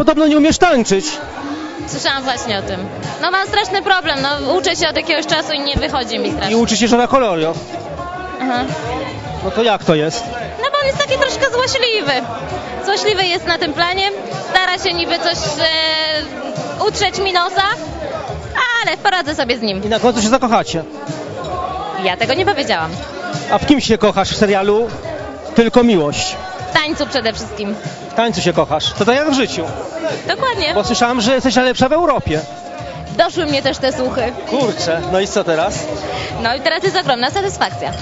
podobno nie umiesz tańczyć. Słyszałam właśnie o tym. No mam straszny problem, no uczę się od jakiegoś czasu i nie wychodzi mi I strasznie. uczy się żona kolorio. Aha. No to jak to jest? No bo on jest taki troszkę złośliwy. Złośliwy jest na tym planie, stara się niby coś e, utrzeć mi nosa, ale poradzę sobie z nim. I na końcu się zakochacie. Ja tego nie powiedziałam. A w kim się kochasz w serialu? Tylko miłość. W tańcu przede wszystkim. W tańcu się kochasz. To tak jak w życiu. Dokładnie. Bo słyszałam, że jesteś najlepsza w Europie. Doszły mnie też te słuchy. Kurczę, no i co teraz? No i teraz jest ogromna satysfakcja.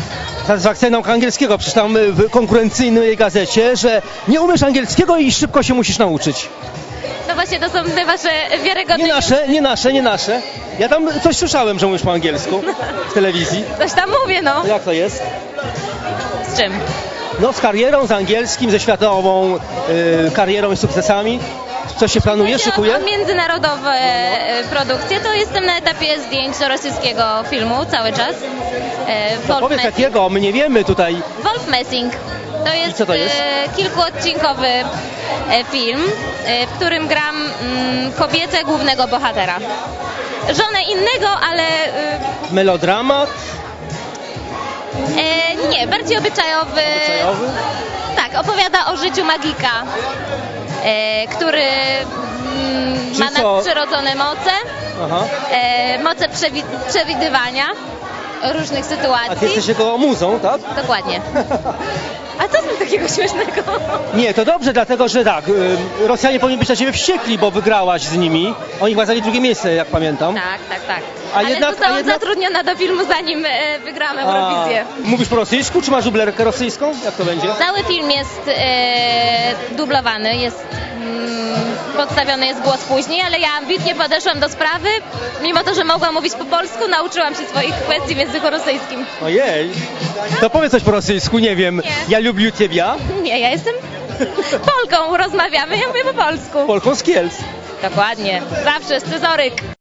Satysfakcja nauka angielskiego. Przeczytałem w konkurencyjnej gazecie, że nie umiesz angielskiego i szybko się musisz nauczyć. No właśnie, to są te wasze wiarygodne... Nie nasze, nie nasze, nie nasze. Ja tam coś słyszałem, że mówisz po angielsku w telewizji. Coś tam mówię, no. Jak to jest? Z czym? No z karierą, z angielskim, ze światową y, karierą i sukcesami. Co się planuje, szykuje? O, międzynarodowe e, produkcje, to jestem na etapie zdjęć do rosyjskiego filmu cały czas. E, No powiedz jakiego, my nie wiemy tutaj. Wolf Messing. To jest, to jest? E, kilkuodcinkowy e, film, w którym gram mm, kobietę głównego bohatera. Żonę innego, ale Melodramat, e, nie, bardziej obyczajowy. czajowy. Tak, opowiada o życiu magika, e, który mm, Czyli ma co? nadprzyrodzone moce, e, moce przewi- przewidywania różnych A ty sytuacji. jesteś jego muzą, tak? Dokładnie. A co z tym takiego śmiesznego? Nie, to dobrze, dlatego że tak, y, Rosjanie powinni być na ciebie wściekli, bo wygrałaś z nimi. Oni chyba zajęli drugie miejsce, jak pamiętam. Tak, tak, tak. A Ale jednak- zostałam a jednak- zatrudniona do filmu zanim e, wygramy Eurowizję. mówisz po rosyjsku, czy masz dublerkę rosyjską? Jak to będzie? Cały film jest e, dublowany, jest podstawiony jest głos później, ale ja ambitnie podeszłam do sprawy. Mimo to, że mogłam mówić po polsku, nauczyłam się swoich kwestii w języku rosyjskim. Ojej. To powiedz coś po rosyjsku, nie wiem. Nie. Ja lubię ciebie. Nie, ja jestem Polką, rozmawiamy, ja mówię po polsku. Polką z Kielc. Dokładnie, zawsze scyzoryk.